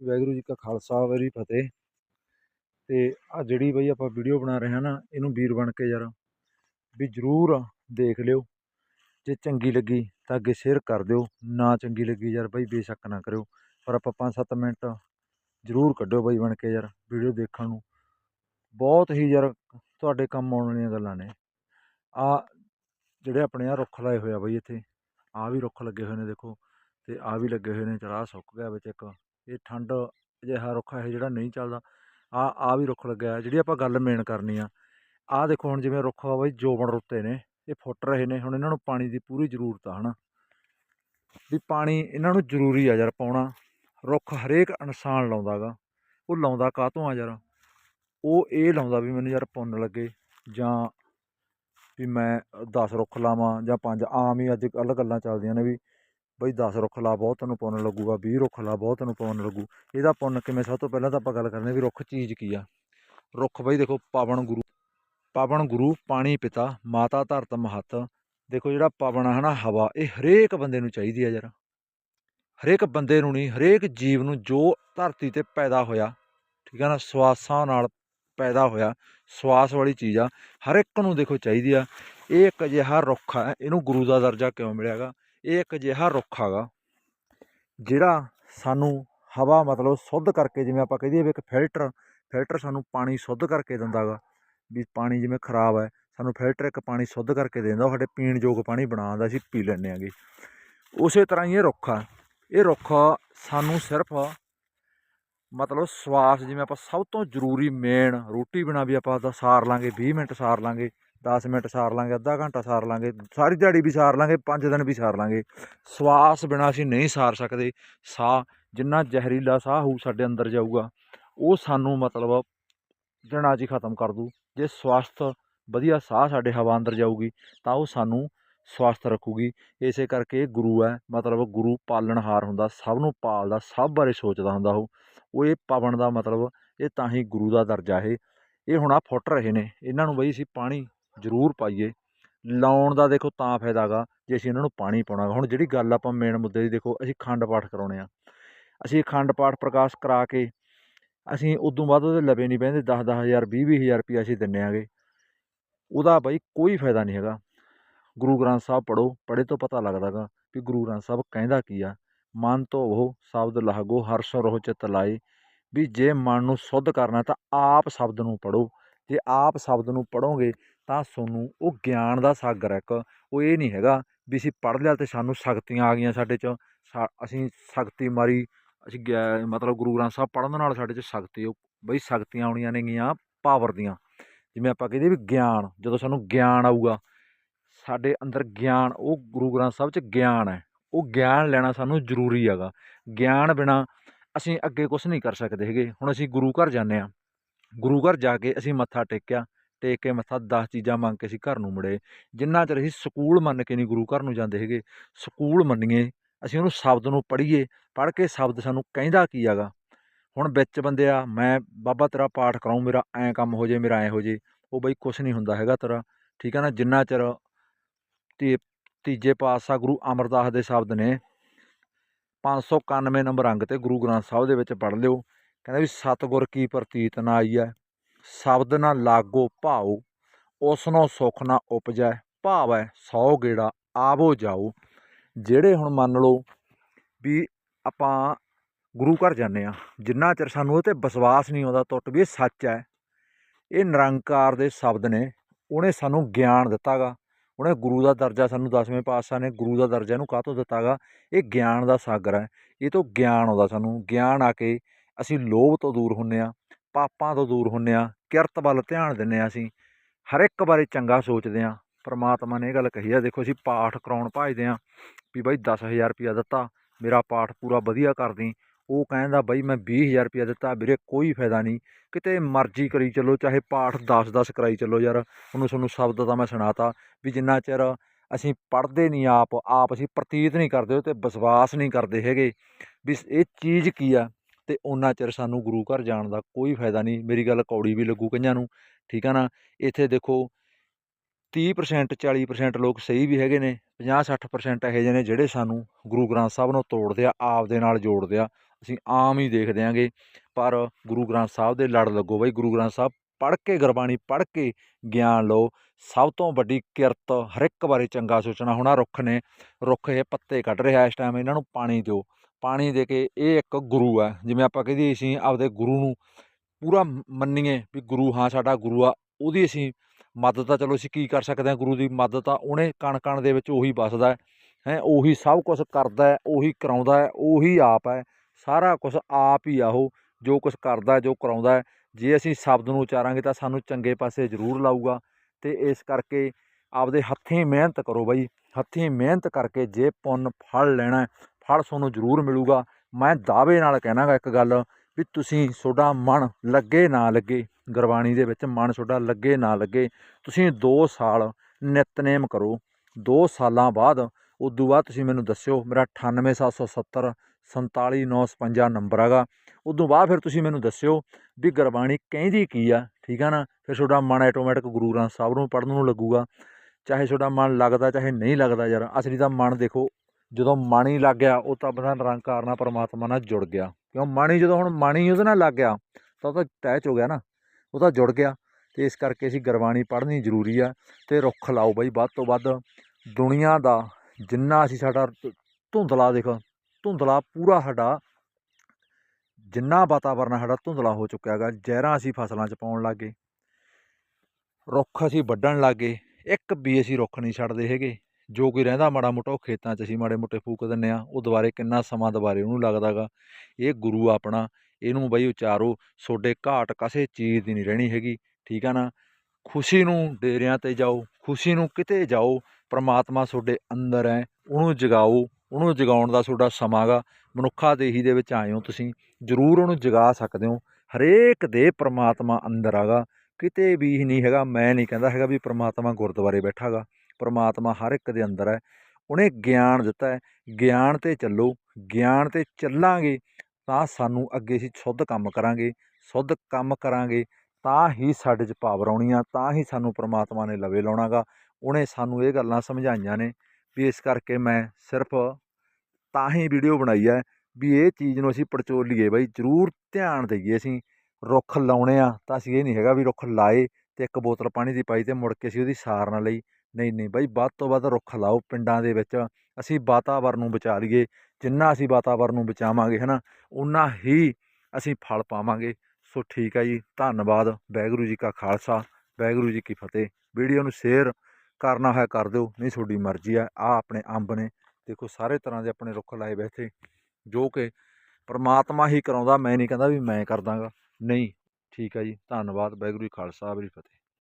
ਵਾਹਿਗੁਰੂ ਜੀ ਕਾ ਖਾਲਸਾ, ਵਾਹਿਗੁਰੂ ਜੀ ਫਤਿਹ। ਤੇ ਆ ਜਿਹੜੀ ਬਈ ਆਪਾਂ ਵੀਡੀਓ ਬਣਾ ਰਹੇ ਹਾਂ ਨਾ, ਇਹਨੂੰ ਵੀਰ ਬਣ ਕੇ ਯਾਰ ਵੀ ਜਰੂਰ ਦੇਖ ਲਿਓ। ਜੇ ਚੰਗੀ ਲੱਗੀ ਤਾਂ ਅੱਗੇ ਸ਼ੇਅਰ ਕਰ ਦਿਓ, ਨਾ ਚੰਗੀ ਲੱਗੀ ਯਾਰ ਬਈ ਬੇਸ਼ੱਕ ਨਾ ਕਰਿਓ। ਪਰ ਆਪਾਂ 5-7 ਮਿੰਟ ਜਰੂਰ ਕੱਢਿਓ ਬਈ ਬਣ ਕੇ ਯਾਰ ਵੀਡੀਓ ਦੇਖਣ ਨੂੰ। ਬਹੁਤ ਹੀ ਯਾਰ ਤੁਹਾਡੇ ਕੰਮ ਆਉਣ ਵਾਲੀਆਂ ਗੱਲਾਂ ਨੇ। ਆ ਜਿਹੜੇ ਆਪਣੇ ਆ ਰੁੱਖ ਲਾਏ ਹੋਏ ਆ ਬਈ ਇੱਥੇ ਆ ਵੀ ਰੁੱਖ ਲੱਗੇ ਹੋਏ ਨੇ ਦੇਖੋ। ਤੇ ਆ ਵੀ ਲੱਗੇ ਹੋਏ ਨੇ ਚੜਾ ਸੁੱਕ ਗਿਆ ਵਿੱਚ ਇੱਕ। ਇਹ ਠੰਡ ਅਜਿਹਾ ਰੁੱਖ ਹੈ ਜਿਹੜਾ ਨਹੀਂ ਚੱਲਦਾ, ਆ ਆ ਵੀ ਰੁੱਖ ਲੱਗਿਆ ਜਿਹੜੀ ਆਪਾਂ ਗੱਲ ਮੇਨ ਕਰਨੀ ਆ। ਆ ਦੇਖੋ ਹੁਣ ਜਿਵੇਂ ਰੁੱਖ ਆ ਬਈ ਜੋਬਣ ਰੁੱਤੇ ਨੇ, ਇਹ ਫੁੱਟ ਰਹੇ ਨੇ, ਹੁਣ ਇਹਨਾਂ ਨੂੰ ਪਾਣੀ ਦੀ ਪੂਰੀ ਜ਼ਰੂਰਤ ਆ, ਹਨਾ। ਵੀ ਪਾਣੀ ਇਹਨਾਂ ਨੂੰ ਜ਼ਰੂਰੀ ਆ ਯਾਰ ਪਾਉਣਾ। ਰੁੱਖ ਹਰੇਕ ਇਨਸਾਨ ਲਾਉਂਦਾ ਗਾ, ਉਹ ਲਾਉਂਦਾ ਕਾਹਤੋਂ ਆ ਯਾਰ? ਉਹ ਇਹ ਲਾਉਂਦਾ ਵੀ ਮੈਨੂੰ ਯਾਰ ਪੁੰਨ ਲੱਗੇ, ਜਾਂ ਵੀ ਮੈਂ 10 ਰੁੱਖ ਲਾਵਾਂ, ਜਾਂ ਪੰਜ, ਆਮ ਹੀ ਅੱਜ ਕੱਲ੍ਹ ਗੱਲਾਂ ਚੱਲਦੀਆਂ ਨੇ ਵੀ ਬਈ 10 ਰੁੱਖ ਲਾ, ਬਹੁਤ ਤੈਨੂੰ ਪੁੰਨ ਲੱਗੂਗਾ 20 ਰੁੱਖ ਲਾ, ਬਹੁਤ ਤੈਨੂੰ ਪੁੰਨ ਲੱਗੂ। ਇਹਦਾ ਪੁੰਨ ਕਿਵੇਂ? ਸਭ ਤੋਂ ਪਹਿਲਾਂ ਤਾਂ ਆਪਾਂ ਗੱਲ ਕਰਨੀ ਵੀ ਰੁੱਖ ਚੀਜ਼ ਕੀ ਆ? ਰੁੱਖ ਬਈ ਦੇਖੋ, ਪਾਵਨ ਗੁਰੂ ਪਾਵਨ ਗੁਰੂ, ਪਾਣੀ ਪਿਤਾ, ਮਾਤਾ ਧਰਤ ਮਹੱਤ। ਦੇਖੋ ਜਿਹੜਾ ਪਾਵਨ ਆ ਹਨਾ, ਹਵਾ, ਇਹ ਹਰੇਕ ਬੰਦੇ ਨੂੰ ਚਾਹੀਦੀ ਆ ਯਾਰ। ਹਰੇਕ ਬੰਦੇ ਨੂੰ ਨਹੀਂ, ਹਰੇਕ ਜੀਵ ਨੂੰ ਜੋ ਧਰਤੀ ਤੇ ਪੈਦਾ ਹੋਇਆ, ਠੀਕ ਆ ਨਾ, ਸਵਾਸਾਂ ਨਾਲ ਪੈਦਾ ਹੋਇਆ, ਸਵਾਸ ਵਾਲੀ ਚੀਜ਼ ਆ, ਹਰ ਇੱਕ ਨੂੰ ਦੇਖੋ ਚਾਹੀਦੀ ਆ। ਇਹ ਇੱਕ ਅਜਿਹਾ ਰੁੱਖ ਆ, ਇਹਨੂੰ ਗੁਰੂ ਦਾ ਦਰਜਾ ਕਿਉਂ ਮਿਲਿਆਗਾ ਇਹ ਇੱਕ ਅਜਿਹਾ ਰੁੱਖ ਹੈਗਾ, ਜਿਹੜਾ ਸਾਨੂੰ ਹਵਾ ਮਤਲਬ ਸ਼ੁੱਧ ਕਰਕੇ, ਜਿਵੇਂ ਆਪਾਂ ਕਹਦੇ ਵੀ ਇੱਕ ਫਿਲਟਰ ਫਿਲਟਰ ਸਾਨੂੰ ਪਾਣੀ ਸ਼ੁੱਧ ਕਰਕੇ ਦਿੰਦਾ ਗਾ ਵੀ ਪਾਣੀ ਜਿਵੇਂ ਖਰਾਬ ਹੈ, ਸਾਨੂੰ ਫਿਲਟਰ ਇੱਕ ਪਾਣੀ ਸ਼ੁੱਧ ਕਰਕੇ ਦਿੰਦਾ, ਉਹ ਸਾਡੇ ਪੀਣ ਯੋਗ ਪਾਣੀ ਬਣਾਉਂਦਾ ਅਸੀਂ ਪੀ ਲੈਂਦੇ ਆਂਗੇ ਉਸੇ ਤਰ੍ਹਾਂ ਹੀ ਇਹ ਰੁੱਖ ਆ। ਇਹ ਰੁੱਖ ਸਾਨੂੰ ਸਿਰਫ ਮਤਲਬ ਸਵਾਸ ਜਿਵੇਂ ਆਪਾਂ ਸਭ ਤੋਂ ਜ਼ਰੂਰੀ ਮੇਨ ਰੋਟੀ ਬਿਨਾ ਵੀ ਆਪਾਂ ਤਾਂ ਸਾਰ ਲਾਂਗੇ 20 ਮਿੰਟ ਸਾਰ ਲਾਂਗੇ 10 ਮਿੰਟ ਸਾਰ ਲਾਂਗੇ, ਅੱਧਾ ਘੰਟਾ ਸਾਰ ਲਾਂਗੇ, ਸਾਰੀ ਦਿਹਾੜੀ ਵੀ ਸਾਰ ਲਾਂਗੇ 5 ਦਿਨ ਵੀ ਸਾਰ ਲਾਂਗੇ। ਸਵਾਸ ਬਿਨਾ ਅਸੀਂ ਨਹੀਂ ਸਾਰ ਸਕਦੇ। ਸਾਹ, ਜਿੰਨਾ ਜ਼ਹਿਰੀਲਾ ਸਾਹ ਹੋਊ ਸਾਡੇ ਅੰਦਰ ਜਾਊਗਾ, ਉਹ ਸਾਨੂੰ ਮਤਲਬ ਜਣਾ ਜੀ ਖਤਮ ਕਰ ਦੂ। ਜੇ ਸਵਸਥ ਵਧੀਆ ਸਾਹ ਸਾਡੇ ਹਵਾ ਅੰਦਰ ਜਾਊਗੀ, ਤਾਂ ਉਹ ਸਾਨੂੰ ਸਵਸਥ ਰੱਖੂਗੀ। ਇਸੇ ਕਰਕੇ ਗੁਰੂ ਹੈ, ਮਤਲਬ ਗੁਰੂ ਪਾਲਣਹਾਰ ਹੁੰਦਾ, ਸਭ ਨੂੰ ਪਾਲਦਾ, ਸਭ ਬਾਰੇ ਸੋਚਦਾ ਹੁੰਦਾ ਉਹ। ਉਹ ਇਹ ਪਵਨ ਦਾ ਮਤਲਬ, ਇਹ ਤਾਂ ਹੀ ਗੁਰੂ ਦਾ ਦਰਜਾ ਇਹ। ਇਹ ਹੁਣ ਆ ਫੁੱਟ ਰਹੇ ਨੇ। ਇਹਨਾਂ ਨੂੰ ਬਈ ਅਸੀਂ ਪਾਣੀ ਜ਼ਰੂਰ ਪਾਈਏ। ਲਾਉਣ ਦਾ ਦੇਖੋ ਤਾਂ ਫਾਇਦਾ ਹੈਗਾ ਜੇ ਅਸੀਂ ਇਹਨਾਂ ਨੂੰ ਪਾਣੀ ਪਾਉਣਾ ਗਾ। ਹੁਣ ਜਿਹੜੀ ਗੱਲ ਆਪਾਂ ਮੇਨ ਮੁੱਦੇ ਦੀ ਦੇਖੋ, ਅਸੀਂ ਖੰਡ ਪਾਠ ਕਰਾਉਣੇ ਆ। ਅਸੀਂ ਖੰਡ ਪਾਠ ਪ੍ਰਕਾਸ਼ ਕਰਾ ਕੇ ਅਸੀਂ ਉਦੋਂ ਬਾਅਦ ਉਹਦੇ ਲਵੇ ਨਹੀਂ ਬਹਿੰਦੇ 10 ਦਸ ਹਜ਼ਾਰ, ਵੀਹ ਵੀਹ ਹਜ਼ਾਰ ਰੁਪਈਆ ਅਸੀਂ ਦਿੰਨੇ ਆਗੇ। ਉਹਦਾ ਬਾਈ ਕੋਈ ਫਾਇਦਾ ਨਹੀਂ ਹੈਗਾ। ਗੁਰੂ ਗ੍ਰੰਥ ਸਾਹਿਬ ਪੜ੍ਹੋ, ਪੜ੍ਹੇ ਤੋਂ ਪਤਾ ਲੱਗਦਾ ਗਾ ਵੀ ਗੁਰੂ ਗ੍ਰੰਥ ਸਾਹਿਬ ਕਹਿੰਦਾ ਕੀ ਆ, ਮਨ ਧੋਵੋ, ਸ਼ਬਦ ਲਾਗੋ ਹਰਸ਼ ਰਹੁ ਚਿਤ ਲਾਏ। ਵੀ ਜੇ ਮਨ ਨੂੰ ਸ਼ੁੱਧ ਕਰਨਾ ਤਾਂ ਆਪ ਸ਼ਬਦ ਨੂੰ ਪੜ੍ਹੋ। ਜੇ ਆਪ ਸ਼ਬਦ ਨੂੰ ਪੜ੍ਹੋਗੇ ਤਾਂ ਤੁਹਾਨੂੰ ਉਹ ਗਿਆਨ ਦਾ ਸਾਗਰ ਹੈ ਇੱਕ, ਉਹ ਇਹ ਨਹੀਂ ਹੈਗਾ ਵੀ ਅਸੀਂ ਪੜ੍ਹ ਲਿਆ ਤੇ ਸਾਨੂੰ ਸ਼ਕਤੀਆਂ ਆ ਗਈਆਂ ਸਾਡੇ 'ਚ, ਸਾ- ਅਸੀਂ ਸ਼ਕਤੀ ਮਾਰੀ, ਅਸੀਂ ਗਿਆ- ਮਤਲਬ ਗੁਰੂ ਗ੍ਰੰਥ ਸਾਹਿਬ ਪੜ੍ਹਨ ਨਾਲ ਸਾਡੇ 'ਚ ਸ਼ਕਤੀ, ਉਹ ਬਈ ਸ਼ਕਤੀਆਂ ਆਉਣੀਆਂ ਨੇਗੀਆਂ ਪਾਵਰ ਦੀਆਂ। ਜਿਵੇਂ ਆਪਾਂ ਕਹਿੰਦੇ ਵੀ ਗਿਆਨ, ਜਦੋਂ ਸਾਨੂੰ ਗਿਆਨ ਆਊਗਾ, ਸਾਡੇ ਅੰਦਰ ਗਿਆਨ, ਉਹ ਗੁਰੂ ਗ੍ਰੰਥ ਸਾਹਿਬ 'ਚ ਗਿਆਨ ਹੈ, ਉਹ ਗਿਆਨ ਲੈਣਾ ਸਾਨੂੰ ਜ਼ਰੂਰੀ ਹੈਗਾ। ਗਿਆਨ ਬਿਨਾ ਅਸੀਂ ਅੱਗੇ ਕੁਝ ਨਹੀਂ ਕਰ ਸਕਦੇ ਹੈਗੇ। ਹੁਣ ਅਸੀਂ ਗੁਰੂ ਘਰ ਜਾਂਦੇ ਆ ਗੁਰੂ ਘਰ ਜਾ ਕੇ ਅਸੀਂ ਮੱਥਾ ਟੇਕਿਆ ਟੇਕ ਕੇ ਮੱਥਾ 10 ਚੀਜ਼ਾਂ ਮੰਗ ਕੇ ਅਸੀਂ ਘਰ ਨੂੰ ਮੁੜੇ। ਜਿੰਨਾ ਚਿਰ ਅਸੀਂ ਸਕੂਲ ਮੰਨ ਕੇ ਨਹੀਂ ਗੁਰੂ ਘਰ ਨੂੰ ਜਾਂਦੇ ਹੈਗੇ, ਸਕੂਲ ਮੰਨੀਏ, ਅਸੀਂ ਉਹਨੂੰ ਸ਼ਬਦ ਨੂੰ ਪੜ੍ਹੀਏ, ਪੜ੍ਹ ਕੇ ਸ਼ਬਦ ਸਾਨੂੰ ਕਹਿੰਦਾ ਕੀ ਹੈਗਾ? ਹੁਣ ਵਿੱਚ ਬੰਦੇ ਆ, ਮੈਂ ਬਾਬਾ ਤੇਰਾ ਪਾਠ ਕਰਾਉਂ ਮੇਰਾ ਐਂ ਕੰਮ ਹੋ ਜੇ, ਮੇਰਾ ਐਂ ਹੋ ਜੇ, ਉਹ ਬਈ ਕੁਛ ਨਹੀਂ ਹੁੰਦਾ ਹੈਗਾ ਤੇਰਾ, ਠੀਕ ਹੈ ਨਾ? ਜਿੰਨਾ ਚਿਰ ਤੀ ਤੀਜੇ ਪਾਤਸ਼ਾਹ ਗੁਰੂ ਅਮਰਦਾਸ ਦੇ ਸ਼ਬਦ ਨੇ 591 ਨੰਬਰ ਅੰਗ ਤੇ ਗੁਰੂ ਗ੍ਰੰਥ ਸਾਹਿਬ ਦੇ ਵਿੱਚ ਪੜ੍ਹ ਲਿਓ, ਕਹਿੰਦਾ ਵੀ ਸਤਿਗੁਰ ਕੀ ਪ੍ਰਤੀਤ ਨਾ ਆਈ ਹੈ ਸ਼ਬਦ ਨਾ ਲਾਗੋ ਭਾਉ, ਉਸਨੋਂ ਸੁਖ ਨਾ ਉਪਜੈ, ਭਾਵ ਹੈ ਸੌ ਗੇੜਾ ਆਵੋ ਜਾਓ ਜਿਹੜੇ ਹੁਣ ਮੰਨ ਲਓ ਵੀ ਆਪਾਂ ਗੁਰੂ ਘਰ ਜਾਂਦੇ ਆ ਜਿੰਨਾ ਚਿਰ ਸਾਨੂੰ ਉਹ ਤੇ ਵਿਸ਼ਵਾਸ ਨਹੀਂ ਆਉਂਦਾ ਟੁੱਟ ਵੀ ਇਹ ਸੱਚ ਹੈ। ਇਹ ਨਿਰੰਕਾਰ ਦੇ ਸ਼ਬਦ ਨੇ, ਉਹਨੇ ਸਾਨੂੰ ਗਿਆਨ ਦਿੱਤਾਗਾ। ਉਹਨੇ ਗੁਰੂ ਦਾ ਦਰਜਾ ਸਾਨੂੰ ਦਸਵੇਂ ਪਾਤਸ਼ਾਹ ਨੇ ਗੁਰੂ ਦਾ ਦਰਜਾ ਇਹਨੂੰ ਕਾਹਤੋਂ ਦਿੱਤਾਗਾ? ਇਹ ਗਿਆਨ ਦਾ ਸਾਗਰ ਹੈ। ਇਹ ਤੋਂ ਗਿਆਨ ਆਉਂਦਾ ਸਾਨੂੰ। ਗਿਆਨ ਆ ਕੇ ਅਸੀਂ ਲੋਭ ਤੋਂ ਦੂਰ ਹੁੰਨੇ ਆ ਪਾਪਾਂ ਤੋਂ ਦੂਰ ਹੁੰਨੇ ਆ ਕਿਰਤ ਵੱਲ ਧਿਆਨ ਦਿੰਨੇ ਆ ਅਸੀਂ, ਹਰ ਇੱਕ ਬਾਰੇ ਚੰਗਾ ਸੋਚਦੇ ਆ ਪਰਮਾਤਮਾ ਨੇ ਇਹ ਗੱਲ ਕਹੀ ਆ, ਦੇਖੋ ਅਸੀਂ ਪਾਠ ਕਰਾਉਣ ਭਜਦੇ ਆ ਵੀ ਬਾਈ 10000 ਰੁਪਇਆ ਦਿੱਤਾ, ਮੇਰਾ ਪਾਠ ਪੂਰਾ ਵਧੀਆ ਕਰਦੀ, ਉਹ ਕਹਿੰਦਾ ਬਾਈ ਮੈਂ 20000 ਰੁਪਇਆ ਦਿੱਤਾ, ਵੀਰੇ ਕੋਈ ਫਾਇਦਾ ਨਹੀਂ, ਕਿਤੇ ਮਰਜ਼ੀ ਕਰੀ ਚੱਲੋ, ਚਾਹੇ ਪਾਠ 10-10 ਕਰਾਈ ਚੱਲੋ ਯਾਰ, ਉਹਨੂੰ ਤੁਹਾਨੂੰ ਸ਼ਬਦ ਤਾਂ ਮੈਂ ਸੁਣਾਤਾ ਵੀ ਜਿੰਨਾ ਚਿਰ ਅਸੀਂ ਪੜ੍ਹਦੇ ਨਹੀਂ ਆਪ ਆਪ ਅਸੀਂ ਪ੍ਰਤੀਤ ਨਹੀਂ ਕਰਦੇ ਤੇ ਵਿਸ਼ਵਾਸ ਨਹੀਂ ਕਰਦੇ ਹੈਗੇ, ਵੀ ਇਹ ਚੀਜ਼ ਕੀ ਆ? ਤੇ ਉਹਨਾਂ ਚਿਰ ਸਾਨੂੰ ਗੁਰੂ ਘਰ ਜਾਣ ਦਾ ਕੋਈ ਫਾਇਦਾ ਨਹੀਂ। ਮੇਰੀ ਗੱਲ ਕੌੜੀ ਵੀ ਲੱਗੂ ਕਈਆਂ ਨੂੰ, ਠੀਕ ਆ ਨਾ? ਇੱਥੇ ਦੇਖੋ 30% 40% ਲੋਕ ਸਹੀ ਵੀ ਹੈਗੇ ਨੇ 50 60% ਇਹੋ ਜਿਹੇ ਨੇ ਜਿਹੜੇ ਸਾਨੂੰ ਗੁਰੂ ਗ੍ਰੰਥ ਸਾਹਿਬ ਨੂੰ ਤੋੜਦੇ ਆ, ਆਪ ਦੇ ਨਾਲ ਜੋੜਦੇ ਆ। ਅਸੀਂ ਆਮ ਹੀ ਦੇਖਦੇ ਆਂਗੇ ਪਰ ਗੁਰੂ ਗ੍ਰੰਥ ਸਾਹਿਬ ਦੇ ਲੜ ਲੱਗੋ ਬਈ। ਗੁਰੂ ਗ੍ਰੰਥ ਸਾਹਿਬ ਪੜ੍ਹ ਕੇ ਗੁਰਬਾਣੀ ਪੜ੍ਹ ਕੇ ਗਿਆਨ ਲਓ। ਸਭ ਤੋਂ ਵੱਡੀ ਕਿਰਤ ਹਰ ਇੱਕ ਬਾਰੇ ਚੰਗਾ ਸੋਚਣਾ ਹੋਣਾ ਰੁੱਖ ਨੇ। ਰੁੱਖ ਇਹ ਪੱਤੇ ਕੱਢ ਰਿਹਾ ਇਸ ਟਾਈਮ ਇਹਨਾਂ ਨੂੰ ਪਾਣੀ ਦਿਓ। ਪਾਣੀ ਦੇ ਕੇ ਇਹ ਇੱਕ ਗੁਰੂ ਆ, ਜਿਵੇਂ ਆਪਾਂ ਕਹਦੇ ਅਸੀਂ ਆਪਦੇ ਗੁਰੂ ਨੂੰ ਪੂਰਾ ਮੰਨੀਏ ਵੀ ਗੁਰੂ ਹਾਂ, ਸਾਡਾ ਗੁਰੂ ਆ, ਉਹਦੀ ਅਸੀਂ ਮਦਦ ਤਾਂ ਚਲੋ ਅਸੀਂ ਕੀ ਕਰ ਸਕਦੇ ਹਾਂ, ਗੁਰੂ ਦੀ ਮਦਦ ਤਾਂ ਉਹਨੇ ਕਣ ਕਣ ਦੇ ਵਿੱਚ ਉਹੀ ਵਸਦਾ ਹੈ ਹੈ, ਉਹੀ ਸਭ ਕੁਝ ਕਰਦਾ ਹੈ, ਉਹੀ ਕਰਾਉਂਦਾ ਹੈ, ਉਹੀ ਆਪ ਹੈ, ਸਾਰਾ ਕੁਝ ਆਪ ਹੀ ਆ ਉਹ, ਜੋ ਕੁਝ ਕਰਦਾ ਜੋ ਕਰਾਉਂਦਾ ਹੈ, ਜੇ ਅਸੀਂ ਸ਼ਬਦ ਨੂੰ ਉਚਾਰਾਂਗੇ ਤਾਂ ਸਾਨੂੰ ਚੰਗੇ ਪਾਸੇ ਜ਼ਰੂਰ ਲਾਊਗਾ, ਤੇ ਇਸ ਕਰਕੇ ਆਪਦੇ ਹੱਥੀਂ ਮਿਹਨਤ ਕਰੋ ਬਾਈ, ਹੱਥੀਂ ਮਿਹਨਤ ਕਰਕੇ ਜੇ ਪੁੰਨ ਫਲ ਲੈਣਾ ਫਲ ਤੁਹਾਨੂੰ ਜ਼ਰੂਰ ਮਿਲੂਗਾ। ਮੈਂ ਦਾਅਵੇ ਨਾਲ ਕਹਿਣਾਗਾ ਇੱਕ ਗੱਲ ਵੀ ਤੁਸੀਂ ਤੁਹਾਡਾ ਮਨ ਲੱਗੇ ਨਾ ਲੱਗੇ, ਗੁਰਬਾਣੀ ਦੇ ਵਿੱਚ ਮਨ ਤੁਹਾਡਾ ਲੱਗੇ ਨਾ ਲੱਗੇ, ਤੁਸੀਂ 2 ਸਾਲ ਨਿਤਨੇਮ ਕਰੋ। 2 ਸਾਲਾਂ ਬਾਅਦ ਉਦੋਂ ਬਾਅਦ ਤੁਸੀਂ ਮੈਨੂੰ ਦੱਸਿਓ, ਮੇਰਾ 98770 47955 ਨੰਬਰ ਹੈਗਾ। ਉਦੋਂ ਬਾਅਦ ਫਿਰ ਤੁਸੀਂ ਮੈਨੂੰ ਦੱਸਿਓ ਵੀ ਗੁਰਬਾਣੀ ਕਹਿੰਦੀ ਕੀ ਆ, ਠੀਕ ਆ ਨਾ? ਫਿਰ ਤੁਹਾਡਾ ਮਨ ਆਟੋਮੈਟਿਕ ਗੁਰੂ ਗ੍ਰੰਥ ਸਾਹਿਬ ਨੂੰ ਪੜ੍ਹਨ ਨੂੰ ਲੱਗੂਗਾ। ਚਾਹੇ ਤੁਹਾਡਾ ਮਨ ਲੱਗਦਾ, ਚਾਹੇ ਨਹੀਂ ਲੱਗਦਾ ਯਾਰ, ਅਸਲੀ ਤਾਂ ਮਨ ਦੇਖੋ ਜਦੋਂ ਮਨ ਹੀ ਲੱਗ ਗਿਆ, ਉਹ ਤਾਂ ਬੰਦਾ ਨਿਰੰਕਾਰ ਨਾਲ ਪਰਮਾਤਮਾ ਨਾਲ ਜੁੜ ਗਿਆ। ਕਿਉਂ ਮਨ ਹੀ ਜਦੋਂ ਹੁਣ ਮਨ ਹੀ ਉਹਦੇ ਨਾਲ ਲੱਗ ਗਿਆ, ਤਾਂ ਉਹ ਤਾਂ ਅਟੈਚ ਹੋ ਗਿਆ ਨਾ, ਉਹ ਤਾਂ ਜੁੜ ਗਿਆ। ਤੇ ਇਸ ਕਰਕੇ ਅਸੀਂ ਗੁਰਬਾਣੀ ਪੜ੍ਹਨੀ ਜ਼ਰੂਰੀ ਆ ਤੇ ਰੁੱਖ ਲਾਓ ਬਈ, ਵੱਧ ਤੋਂ ਵੱਧ ਦੁਨੀਆ ਦਾ ਜਿੰਨਾ ਅਸੀਂ ਸਾਡਾ ਧੁੰਦਲਾ ਦੇਖ, ਧੁੰਦਲਾ ਪੂਰਾ ਸਾਡਾ ਜਿੰਨਾ ਵਾਤਾਵਰਨ ਸਾਡਾ ਧੁੰਦਲਾ ਹੋ ਚੁੱਕਿਆ ਹੈਗਾ, ਜ਼ਹਿਰਾਂ ਅਸੀਂ ਫਸਲਾਂ 'ਚ ਪਾਉਣ ਲੱਗੇ ਰੁੱਖ ਅਸੀਂ ਵੱਢਣ ਲੱਗੇ ਇੱਕ ਵੀ ਅਸੀਂ ਰੁੱਖ ਨਹੀਂ ਛੱਡਦੇ ਹੈਗੇ। ਜੋ ਕੋਈ ਰਹਿੰਦਾ ਮਾੜਾ ਮੋਟਾ, ਉਹ ਖੇਤਾਂ 'ਚ ਅਸੀਂ ਮਾੜੇ ਮੋਟੇ ਫੂਕ ਦਿੰਨੇ ਆ ਉਹ ਦੁਬਾਰੇ ਕਿੰਨਾ ਸਮਾਂ ਦੁਬਾਰੇ ਉਹਨੂੰ ਲੱਗਦਾਗਾ ਇਹ ਗੁਰੂ ਆਪਣਾ, ਇਹਨੂੰ ਬਈ ਉਚਾਰੋ ਤੁਹਾਡੇ ਘਾਟ ਕਿਸੇ ਚੀਜ਼ ਦੀ ਨਹੀਂ ਰਹਿਣੀ ਹੈਗੀ, ਠੀਕ ਆ ਨਾ? ਖੁਸ਼ੀ ਨੂੰ ਡੇਰਿਆਂ ਤੇ ਜਾਓ, ਖੁਸ਼ੀ ਨੂੰ ਕਿਤੇ ਜਾਓ, ਪ੍ਰਮਾਤਮਾ ਤੁਹਾਡੇ ਅੰਦਰ ਹੈ ਉਹਨੂੰ ਜਗਾਓ, ਉਹਨੂੰ ਜਗਾਉਣ ਦਾ ਤੁਹਾਡਾ ਸਮਾਂ ਗਾ। ਮਨੁੱਖਾ ਦੇਹੀ ਦੇ ਵਿੱਚ ਆਏ ਹੋ ਤੁਸੀਂ, ਜ਼ਰੂਰ ਉਹਨੂੰ ਜਗਾ ਸਕਦੇ ਹੋ। ਹਰੇਕ ਦੇ ਪ੍ਰਮਾਤਮਾ ਅੰਦਰ ਹੈਗਾ ਕਿਤੇ ਵੀ ਨਹੀਂ ਹੈਗਾ, ਮੈਂ ਨਹੀਂ ਕਹਿੰਦਾ ਹੈਗਾ ਵੀ ਪ੍ਰਮਾਤਮਾ ਗੁਰਦੁਆਰੇ ਬੈਠਾ ਹੈਗਾ ਪਰਮਾਤਮਾ ਹਰ ਇੱਕ ਦੇ ਅੰਦਰ ਹੈ। ਉਹਨੇ ਗਿਆਨ ਦਿੱਤਾ ਹੈ। ਗਿਆਨ ਤੇ ਚੱਲੋ, ਗਿਆਨ ਤੇ ਚੱਲਾਂਗੇ ਤਾਂ ਸਾਨੂੰ ਅੱਗੇ ਅਸੀਂ ਸ਼ੁੱਧ ਕੰਮ ਕਰਾਂਗੇ, ਸ਼ੁੱਧ ਕੰਮ ਕਰਾਂਗੇ ਤਾਂ ਹੀ ਸਾਡੇ 'ਚ ਪਾਵਰ ਆਉਣੀ ਆ ਤਾਂ ਹੀ ਸਾਨੂੰ ਪਰਮਾਤਮਾ ਨੇ ਲਵੇ ਲਾਉਣਾਗਾ। ਉਹਨੇ ਸਾਨੂੰ ਇਹ ਗੱਲਾਂ ਸਮਝਾਈਆਂ ਨੇ ਵੀ ਇਸ ਕਰਕੇ ਮੈਂ ਸਿਰਫ ਤਾਂ ਹੀ ਵੀਡੀਓ ਬਣਾਈ ਹੈ ਵੀ ਇਹ ਚੀਜ਼ ਨੂੰ ਅਸੀਂ ਪੜਚੋਲੀਏ ਬਾਈ, ਜ਼ਰੂਰ ਧਿਆਨ ਦਈਏ ਅਸੀਂ। ਰੁੱਖ ਲਾਉਣੇ ਆ ਤਾਂ ਅਸੀਂ ਇਹ ਨਹੀਂ ਹੈਗਾ ਵੀ ਰੁੱਖ ਲਾਏ ਤੇ ਇੱਕ ਬੋਤਲ ਪਾਣੀ ਦੀ ਪਾਈ ਤੇ ਮੁੜ ਕੇ ਅਸੀਂ ਉਹਦੀ ਸਾਰ ਨਾ ਲਈ। ਨਹੀਂ ਨਹੀਂ ਬਾਈ, ਵੱਧ ਤੋਂ ਵੱਧ ਰੁੱਖ ਲਾਓ ਪਿੰਡਾਂ ਦੇ ਵਿੱਚ, ਅਸੀਂ ਵਾਤਾਵਰਨ ਨੂੰ ਬਚਾ ਲਈਏ, ਜਿੰਨਾ ਅਸੀਂ ਵਾਤਾਵਰਨ ਨੂੰ ਬਚਾਵਾਂਗੇ ਹੈ ਨਾ ਉਨਾ ਹੀ ਅਸੀਂ ਫਲ ਪਾਵਾਂਗੇ। ਸੋ ਠੀਕ ਹੈ ਜੀ, ਧੰਨਵਾਦ, ਵਾਹਿਗੁਰੂ ਜੀ ਕਾ ਖਾਲਸਾ, ਵਾਹਿਗੁਰੂ ਜੀ ਕੀ ਫਤਿਹ। ਵੀਡੀਓ ਨੂੰ ਸ਼ੇਅਰ ਕਰਨਾ ਹੋਇਆ ਕਰ ਦਿਓ, ਨਹੀਂ ਤੁਹਾਡੀ ਮਰਜ਼ੀ ਆ ਆ ਆਪਣੇ ਅੰਬ ਨੇ, ਦੇਖੋ ਸਾਰੇ ਤਰ੍ਹਾਂ ਦੇ ਆਪਣੇ ਰੁੱਖ ਲਾਏ ਬੈਠੇ ਜੋ ਕਿ ਪਰਮਾਤਮਾ ਹੀ ਕਰਾਉਂਦਾ, ਮੈਂ ਨਹੀਂ ਕਹਿੰਦਾ ਵੀ ਮੈਂ ਕਰਦਾਂਗਾ, ਨਹੀਂ, ਠੀਕ ਹੈ ਜੀ, ਧੰਨਵਾਦ, ਵਾਹਿਗੁਰੂ ਜੀ ਖਾਲਸਾ, ਵਾਹਿਗੁਰੂ ਫਤਿਹ।